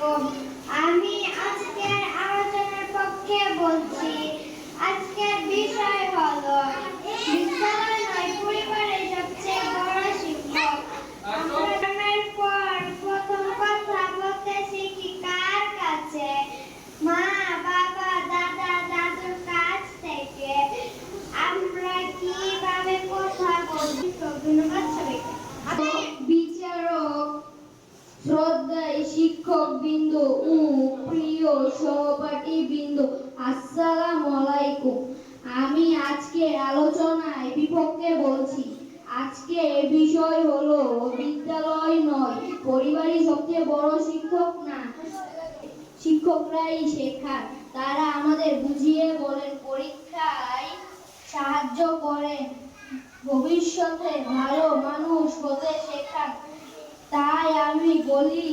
আমি আজকের আলোচনার পক্ষে বলছি আজকের বিষয় হলো বিদ্যালয় নয় পরিবারের সবচেয়ে বড় শিক্ষক আমরা জন্মের পর প্রথম কথা বলতে শিখি কার কাছে মা বাবা দাদা দাদুর কাছ থেকে আমরা কীভাবে কথা বলছি ধন্যবাদ সবাইকে বিচারক শ্রদ্ধায় শিক্ষক বিন্দু ও প্রিয় সহপাঠী বিন্দু আসসালামু আলাইকুম। আমি আজকে আলোচনায় বিপক্ষে বলছি, আজকে বিষয় হলো বিদ্যালয় নয়, পরিবারই সবচেয়ে বড় শিক্ষক না? শিক্ষকরাই শেখান তারা আমাদের বুঝিয়ে বলেন, পরীক্ষায় সাহায্য করেন। ভবিষ্যতে ভালো মানুষ হতে শেখান। বলি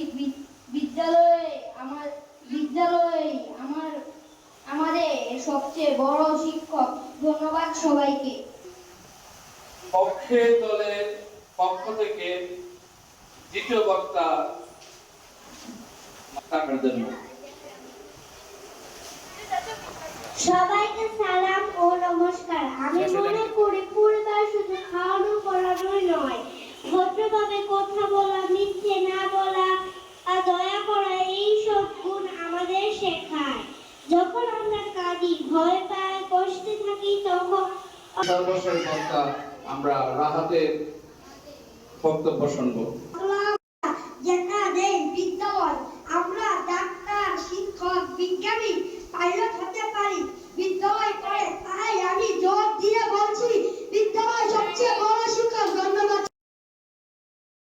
বিদ্যালয়ে আমার বিদ্যালয়ে আমার আমাদের সবচেয়ে বড় শিক্ষক। ধন্যবাদ সবাইকে। দলের পক্ষ থেকে দ্বিতীয় বক্তা থাকার জন্য। সবাইকে সালাম ও নমস্কার। আমি আমরা রাহাতে বক্তব্য শুনব।